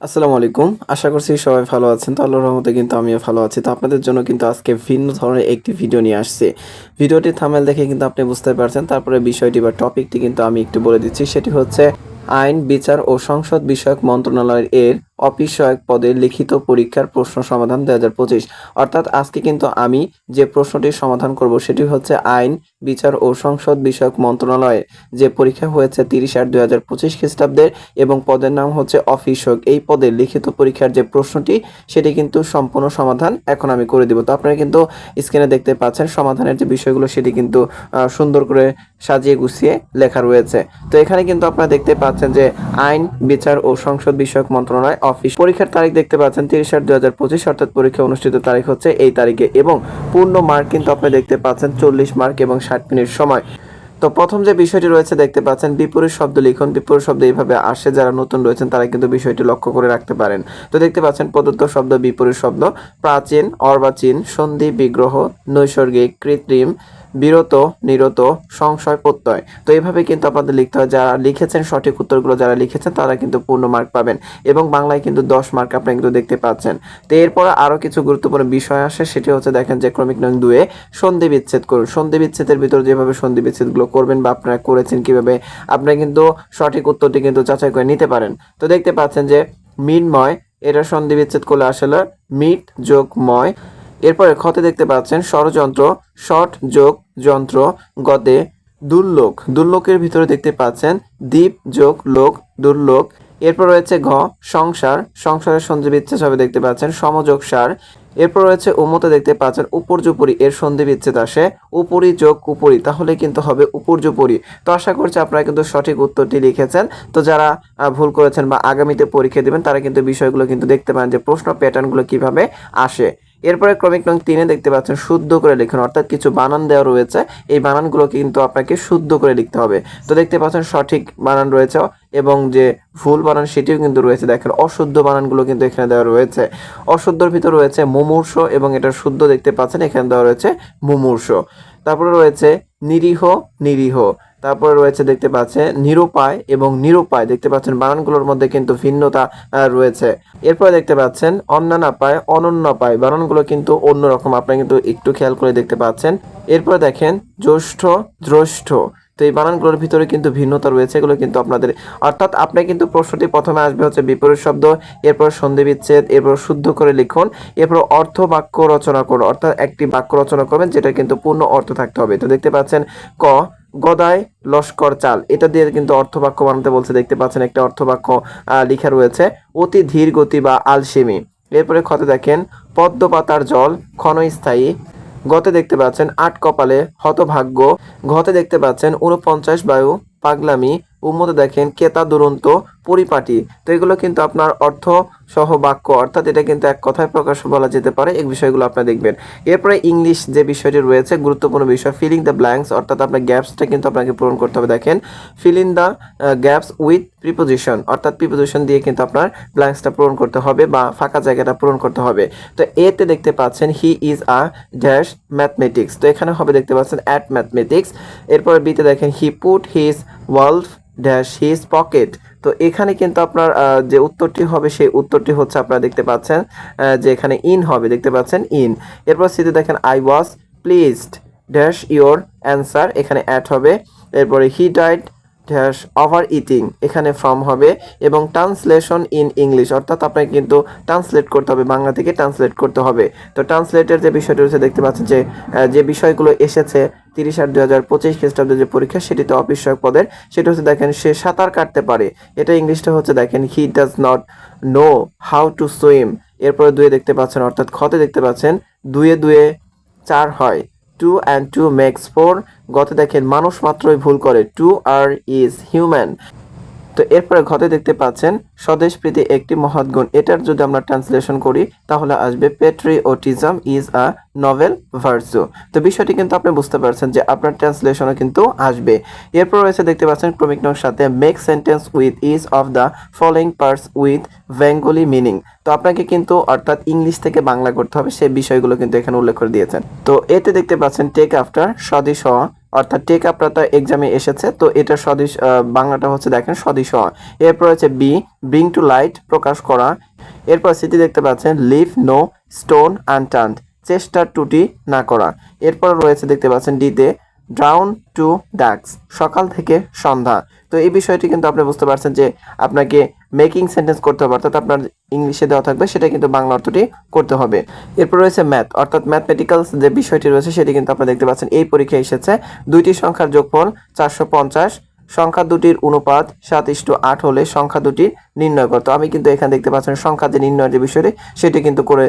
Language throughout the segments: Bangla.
আসসালামু আলাইকুম। আশা করছি সবাই ভালো আছেন। তো আল্লাহর রহমতে কিন্তু আমিও ভালো আছি। তো আপনাদের জন্য কিন্তু আজকে ভিন্ন ধরনের একটি ভিডিও নিয়ে আসছে। ভিডিওটি থামেল দেখে কিন্তু আপনি বুঝতে পারছেন। তারপরে বিষয়টি বা টপিকটি কিন্তু আমি একটু বলে দিচ্ছি। সেটি হচ্ছে আইন, বিচার ও সংসদ বিষয়ক মন্ত্রণালয়ের এর অফিস সহায়ক পদের লিখিত পরীক্ষার প্রশ্ন সমাধান দু হাজার পঁচিশ। অর্থাৎ আজকে কিন্তু আমি যে প্রশ্নটির সমাধান করব সেটি হচ্ছে আইন, বিচার ও সংসদ বিষয়ক মন্ত্রণালয়ে। যে পরীক্ষা হয়েছে তিরিশ আট দুই হাজার পঁচিশ খ্রিস্টাব্দের এবং পদের নাম হচ্ছে অফিস সহায়ক। এই পদের লিখিত পরীক্ষার যে প্রশ্নটি, সেটি কিন্তু সম্পূর্ণ সমাধান এখন আমি করে দিব। তো আপনারা কিন্তু স্ক্রিনে দেখতে পাচ্ছেন সমাধানের যে বিষয়গুলো, সেটি কিন্তু সুন্দর করে সাজিয়ে গুছিয়ে লেখা রয়েছে। তো এখানে কিন্তু আপনারা দেখতে পাচ্ছেন যে আইন, বিচার ও সংসদ বিষয়ক মন্ত্রণালয় অফিস। পরীক্ষার তারিখ দেখতে পাচ্ছেন তিরিশ আট দুই হাজার পঁচিশ, অর্থাৎ পরীক্ষা অনুষ্ঠিত তারিখ হচ্ছে এই তারিখে এবং পূর্ণ মার্ক কিন্তু আপনি দেখতে পাচ্ছেন চল্লিশ মার্ক এবং ষাট মিনিট সময়। তো প্রথম যে বিষয়টি রয়েছে দেখতে পাচ্ছেন বিপরীত শব্দ লিখন, বিপরীত শব্দ এইভাবে আসে, যারা নতুন রয়েছেন তারা কিন্তু বিষয়টি লক্ষ্য করে রাখতে পারেন। তো দেখতে পাচ্ছেন প্রদত্ত শব্দ বিপরীত শব্দ, প্রাচীন, অর্বাচীন, সন্ধি, বিগ্রহ, নৈসর্গিক, কৃত্রিম বিরত, নিরত, সংশয়, প্রত্যয়। তো এইভাবে কিন্তু আপনাদের লিখতে হয়। যারা লিখেছেন সঠিক উত্তরগুলো যারা লিখেছেন, তারা কিন্তু পূর্ণ মার্ক পাবেন এবং বাংলায় কিন্তু দশ মার্ক আপনি কিন্তু দেখতে পাচ্ছেন। তো এরপর আরও কিছু গুরুত্বপূর্ণ বিষয় আসে, সেটি হচ্ছে দেখেন যে ক্রমিক নং দুয়ে সন্ধি বিচ্ছেদ করুন। সন্ধি বিচ্ছেদের ভিতর যেভাবে সন্ধি বিচ্ছেদগুলো করবেন বা আপনারা করেছেন কীভাবে আপনারা কিন্তু সঠিক উত্তরটি কিন্তু যাচাই করে নিতে পারেন। তো দেখতে পাচ্ছেন যে মিনময়, এটা সন্ধি বিচ্ছেদ করলে আসলে মিট যোগ ময় এরপরে ক্ষতে দেখতে পাচ্ছেন, ষড়যন্ত্র শট যোগ যন্ত্র, গদে, দুর্লোক। দুর্লোকের ভিতরে দেখতে পাচ্ছেন, দ্বীপ যোগ লোক, দুর্লোক। এরপর রয়েছে ঘ, সংসার। সংসারের সন্ধি বিচ্ছেদ হবে দেখতে পাচ্ছেন, সমযোগ সার। এরপর রয়েছে উমতে দেখতে পাচ্ছেন, উপর্যুপরি, এর সন্ধি বিচ্ছেদ আসে। উপরি যোগ উপরি, তাহলে কিন্তু হবে উপর্যুপরি। তো আশা করছি আপনারা কিন্তু সঠিক উত্তরটি লিখেছেন। তো যারা ভুল করেছেন বা আগামীতে পরীক্ষা দেবেন, তারা কিন্তু বিষয়গুলো কিন্তু দেখতে পান যে প্রশ্ন প্যাটার্নগুলো কীভাবে আসে। এরপরে ক্রমিক নং তিনে দেখতে পাচ্ছেন শুদ্ধ করে লিখুন, অর্থাৎ কিছু বানান দেওয়া রয়েছে। এই বানানগুলো কিন্তু আপনাকে শুদ্ধ করে লিখতে হবে। তো দেখতে পাচ্ছেন সঠিক বানান রয়েছে এবং যে ভুল বানান সেটিও কিন্তু রয়েছে। দেখেন, অশুদ্ধ বানানগুলো কিন্তু এখানে দেওয়া রয়েছে। অশুদ্ধর ভিতর রয়েছে মুমূর্ষ এবং এটা শুদ্ধ দেখতে পাচ্ছেন, এখানে দেওয়া রয়েছে মুমূর্ষ। তারপরে রয়েছে নিরীহ নিরীহ। তারপরে রয়েছে দেখতে পাচ্ছেন নিরুপায় এবং নিরুপায় দেখতে পাচ্ছেন বানানগুলোর মধ্যে কিন্তু ভিন্নতা রয়েছে। এরপরে দেখতে পাচ্ছেন অন্যানাপায় অনন্যপায় বানানগুলো কিন্তু অন্যরকম। আপনারা কিন্তু একটু খেয়াল করে দেখতে পাচ্ছেন। এরপরে দেখেন জ্যৈষ্ঠ দ্রষ্ঠ তো এই বানানগুলোর ভিতরে কিন্তু ভিন্নতা রয়েছে, এগুলো কিন্তু আপনাদের অর্থাৎ আপনি কিন্তু প্রশ্নটি প্রথমে আসবে হচ্ছে বিপরীত শব্দ, এরপর সন্ধি বিচ্ছেদ, এরপর শুদ্ধ করে লিখুন, এরপর অর্থ বাক্য রচনা করুন, অর্থাৎ একটি বাক্য রচনা করবেন যেটা কিন্তু পূর্ণ অর্থ থাকতে হবে। তো দেখতে পাচ্ছেন ক গদায় লস্কর চাল। এটা দিয়ে কিন্তু অর্থবাক্য বানাতে বলছে, দেখতে পাচ্ছেন একটা অর্থবাক্য লেখা রয়েছে, অতি ধীর গতি বা আলসেমি। এরপরে ক্ষতে দেখেন পদ্ম পাতার জল ক্ষণস্থায়ী। গতে দেখতে পাচ্ছেন, আট কপালে হতভাগ্য। ঘতে দেখতে পাচ্ছেন উনপঞ্চাশ বায়ু পাগলামি। উম্মতে দেখেন, কেতা দুরন্ত পরিপাটি। তো এগুলো কিন্তু আপনার অর্থ সহ বাক্য, অর্থাৎ এটা কিন্তু এক কথায় প্রকাশ বলা যেতে পারে। এই বিষয়গুলো আপনারা দেখবেন। এরপরে ইংলিশ যে বিষয়টি রয়েছে, গুরুত্বপূর্ণ বিষয় ফিলিং দ্য ব্ল্যাঙ্কস অর্থাৎ আপনার গ্যাপসটা কিন্তু আপনাকে পূরণ করতে হবে। দেখেন fill the gaps with preposition অর্থাৎ প্রিপোজিশন দিয়ে কিন্তু আপনার ব্ল্যাঙ্কসটা পূরণ করতে হবে বা ফাঁকা জায়গাটা পূরণ করতে হবে। তো এতে দেখতে পাচ্ছেন he is a dash mathematics তো এখানে হবে দেখতে পাচ্ছেন অ্যাট ম্যাথমেটিক্স এরপরে বিতে দেখেন he put his wallet dash his pocket তো এখানে কিন্তু আপনার যে উত্তরটি হবে, সেই উত্তরটি হচ্ছে আপনারা দেখতে পাচ্ছেন যে এখানে ইন হবে, দেখতে পাচ্ছেন ইন এরপর সিতে দেখেন I was pleased dash your answer এখানে অ্যাড হবে। এরপরে he died dash over eating এখানে ফর্ম হবে, এবং ট্রান্সলেশন ইন ইংলিশ অর্থাৎ আপনাকে কিন্তু ট্রান্সলেট করতে হবে, বাংলা থেকে ট্রান্সলেট করতে হবে। তো ট্রান্সলেটের যে বিষয়টি রয়েছে, দেখতে পাচ্ছেন যে যে বিষয়গুলো এসেছে, তিরিশ আট দু হাজার পঁচিশ খ্রিস্টাব্দে যে পরীক্ষা সেটিতে সহায়ক পদের। সেটা হচ্ছে, দেখেন, সে সাঁতার কাটতে পারে। এটা ইংলিশটা হচ্ছে, দেখেন he does not know how to swim এরপরে দুয়ে দেখতে পাচ্ছেন, অর্থাৎ খতে দেখতে পাচ্ছেন, দুয়ে দুয়ে চার হয়। Two and two makes four. গত দেখেন মানুষ মাত্রই ভুল করে। To err is human. তো এরপরে ঘতে দেখতে পাচ্ছেন স্বদেশ প্রীতি একটি মহৎ গুণ। এটার যদি আমরা ট্রান্সলেশন করি, তাহলে আসবে patriotism is a novel versa তো বিষয়টি কিন্তু আপনি বুঝতে পারছেন যে আপনার ট্রান্সলেশনও কিন্তু আসবে। এরপর রয়েছে দেখতে পাচ্ছেন ক্রমিক নং সাথে make sentence with each of the following parts with Bengali meaning তো আপনাকে কিন্তু অর্থাৎ ইংলিশ থেকে বাংলা করতে হবে সেই বিষয়গুলো কিন্তু এখানে উল্লেখ করে দিয়েছেন। তো এতে দেখতে পাচ্ছেন টেক আফটার স্বদেশ হওয়া অর্থাৎ টেক আপনার এক্সামে এসেছে, তো এটা সদিশ বাংলাটা হচ্ছে দেখেন সদিশ এরপর হচ্ছে বি ব্রিং টু লাইট প্রকাশ করা। এরপর সিটি দেখতে পাচ্ছেন লিভ নো স্টোন আনটার্ন চেষ্টা টুটি না করা। এরপর রয়েছে দেখতে পাচ্ছেন ডিতে ড্রাউন টু ডাক্স সকাল থেকে সন্ধ্যা। তো এই বিষয়টি কিন্তু আপনি বুঝতে পারছেন যে আপনাকে মেকিং সেন্টেন্স করতে হবে, অর্থাৎ আপনার ইংলিশে দেওয়া থাকবে, সেটা কিন্তু বাংলা অর্থটি করতে হবে। এরপর রয়েছে ম্যাথ অর্থাৎ ম্যাথমেটিক্যালস যে বিষয়টি রয়েছে, সেটি কিন্তু আপনারা দেখতে পাচ্ছেন। এই পরীক্ষায় এসেছে দুইটি সংখ্যার যোগফল চারশো পঞ্চাশ সংখ্যা দুটির অনুপাত সাত ইস্টু আট হলে সংখ্যা দুটি নির্ণয় করতো আমি কিন্তু এখানে দেখতে পাচ্ছেন সংখ্যা যে নির্ণয়ের যে বিষয়টি, সেটি কিন্তু করে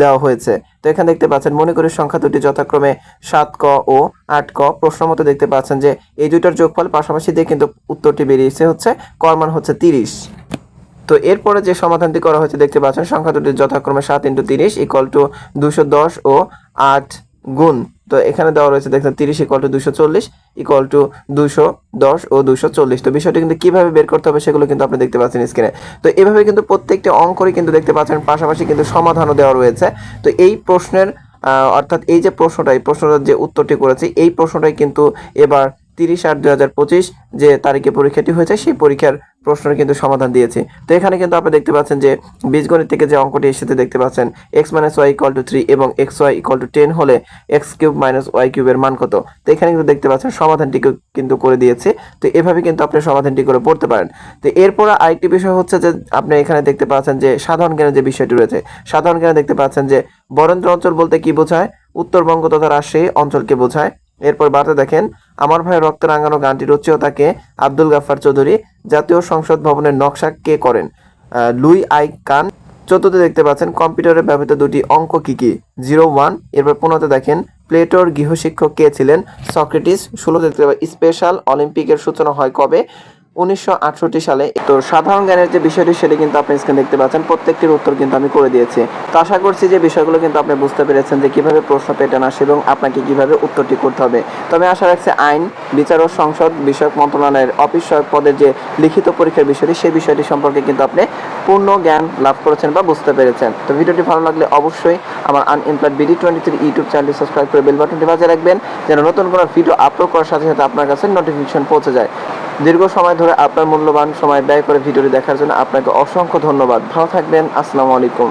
দেওয়া হয়েছে। তো এখানে দেখতে পাচ্ছেন, মনে করি সংখ্যা দুটি যথাক্রমে সাত ক ও আট ক প্রশ্ন মতো দেখতে পাচ্ছেন যে এই দুইটার যোগফল পাশাপাশি দিয়ে কিন্তু উত্তরটি বেরিয়েছে হচ্ছে কর্মান হচ্ছে তিরিশ। তো এরপরে যে সমাধানটি করা হয়েছে, দেখতে পাচ্ছেন সংখ্যা দুটি যথাক্রমে সাত ইন্টু তিরিশ ইকুয়াল টু দুশো দশ ও আট গুণ। তো এখানে দেওয়া রয়েছে, দেখেন তিরিশ ইকুয়াল টু দুশো চল্লিশ ইকুয়াল টু দুশো দশ ও দুশো চল্লিশ। তো বিষয়টি কিন্তু কীভাবে বের করতে হবে সেগুলো কিন্তু আপনি দেখতে পাচ্ছেন স্ক্রিনে তো এভাবে কিন্তু প্রত্যেকটি অঙ্করই কিন্তু দেখতে পাচ্ছেন, পাশাপাশি কিন্তু সমাধানও দেওয়া রয়েছে। তো এই প্রশ্নের অর্থাৎ এই যে প্রশ্নটা, এই প্রশ্নটার যে উত্তরটি করেছি, এই প্রশ্নটাই কিন্তু এবার তিরিশ আট দুই হাজার পঁচিশ যে তারিখে পরীক্ষাটি হয়েছে, সেই পরীক্ষার প্রশ্নের কিন্তু সমাধান দিয়েছে। তো এখানে কিন্তু আপনি দেখতে পাচ্ছেন যে বীজগণিত থেকে যে অঙ্কটি এসেছে, দেখতে পাচ্ছেন X minus Y equal to three এবং X Y equal to ten হলে এক্স কিউব মাইনাস ওয়াই কিউবের মান কত? তো এখানে কিন্তু দেখতে পাচ্ছেন সমাধানটি কিন্তু করে দিয়েছে। তো এভাবে কিন্তু আপনি সমাধানটি করে পড়তে পারেন। তো এরপরে আরেকটি বিষয় হচ্ছে যে আপনি এখানে দেখতে পাচ্ছেন যে সাধারণ জ্ঞানের যে বিষয়টি রয়েছে, সাধারণ জ্ঞানে দেখতে পাচ্ছেন যে বরেন্দ্র অঞ্চল বলতে কি বোঝায়? উত্তরবঙ্গ তথা রাজশাহী অঞ্চলকে বোঝায়। এরপর বার্তা দেখেন, আমার ভাই রক্ত রাঙানো গানটির রচিয়তাকে আব্দুল গাফার চৌধুরী, জাতীয় সংসদ ভবনের নকশা কে করেন? লুই আই কান। চতুর্থ দেখতে পাচ্ছেন, কম্পিউটারে ব্যবহৃত দুটি অঙ্ক কী কী? Zero one. এরপর পনেরোতে দেখেন, প্লেটোর গৃহশিক্ষক কে ছিলেন? সক্রেটিস। ষোলো দেখতে স্পেশাল অলিম্পিকের সূচনা হয় কবে? উনিশশো আটষট্টি সালে। তো সাধারণ জ্ঞানের যে বিষয়টি সেটি কিন্তু আপনি স্ক্রিনে দেখতে পাচ্ছেন। প্রত্যেকটির উত্তর কিন্তু আমি করে দিয়েছি। তো আশা করছি যে বিষয়গুলো কিন্তু আপনি বুঝতে পেরেছেন যে কীভাবে প্রশ্ন প্যাটার্ন আসে এবং আপনাকে কীভাবে উত্তরটি করতে হবে। তবে আশা রাখছি আইন, বিচার ও সংসদ, বিষয়ক মন্ত্রণালয়ের অফিস পদের যে লিখিত পরীক্ষার বিষয়টি, সেই বিষয়টি সম্পর্কে কিন্তু আপনি পূর্ণ জ্ঞান লাভ করেছেন বা বুঝতে পেরেছেন। তো ভিডিওটি ভালো লাগলে অবশ্যই আমার unemployed BD twenty three YouTube চ্যানেলটি সাবস্ক্রাইব করে বেল বাটনটি বাজিয়ে রাখবেন, যেন নতুন কোনো ভিডিও আপলোড করার সাথে সাথে আপনার কাছে নোটিফিকেশন পৌঁছে যায়। দীর্ঘ সময় ধরে আপনার মূল্যবান সময় ব্যয় করে ভিডিওটি দেখার জন্য আপনাকে অসংখ্য ধন্যবাদ। ভালো থাকবেন, আসসালামু আলাইকুম।